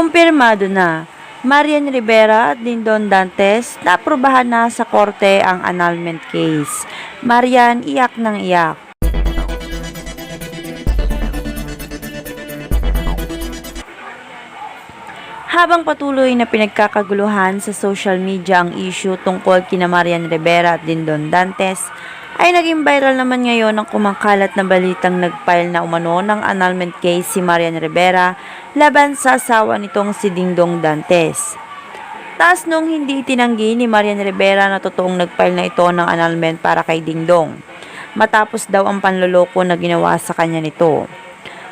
Kumpirmado na, Marian Rivera at Dindon Dantes naaprubahan na sa korte ang annulment case. Marian iyak ng iyak. Habang patuloy na pinagkakaguluhan sa social media ang issue tungkol kina Marian Rivera at Dindon Dantes, ay naging viral naman ngayon ang kumangkalat na balitang nagfile na umano ng annulment case si Marian Rivera laban sa asawa nitong si Dingdong Dantes. Taas nung hindi tinanggi ni Marian Rivera na totoong nagfile na ito ng annulment para kay Dingdong. Matapos daw ang panloloko na ginawa sa kanya nito.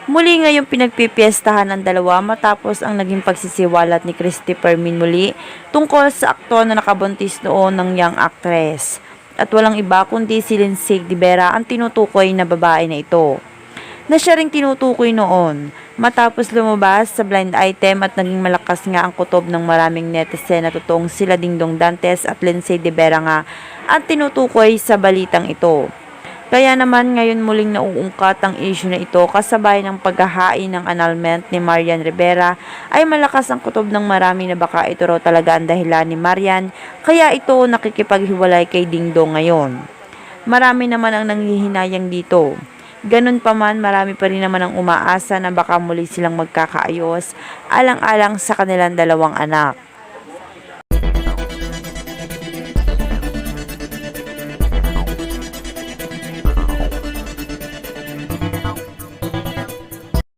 Muli ngayong pinagpipiestahan ng dalawa matapos ang naging pagsisiwalat ni Christopher Min muli tungkol sa aktor na nakabuntis noon ng young actress. At walang iba kundi si Lindsay Vera ang tinutukoy na babae na ito. Na siya ring tinutukoy noon matapos lumabas sa blind item at naging malakas nga ang kutob ng maraming netizen na totoong sila Dingdong Dantes at Lindsay Vera nga ang tinutukoy sa balitang ito. Kaya naman ngayon muling nauungkat ang issue na ito kasabay ng paghahain ng annulment ni Marian Rivera ay malakas ang kutob ng marami na baka ito raw talaga ang dahilan ni Marian kaya ito nakikipaghiwalay kay Dingdong ngayon. Marami naman ang nanghihinayang dito. Ganun pa man, marami pa rin naman ang umaasa na baka muli silang magkakaayos alang-alang sa kanilang dalawang anak.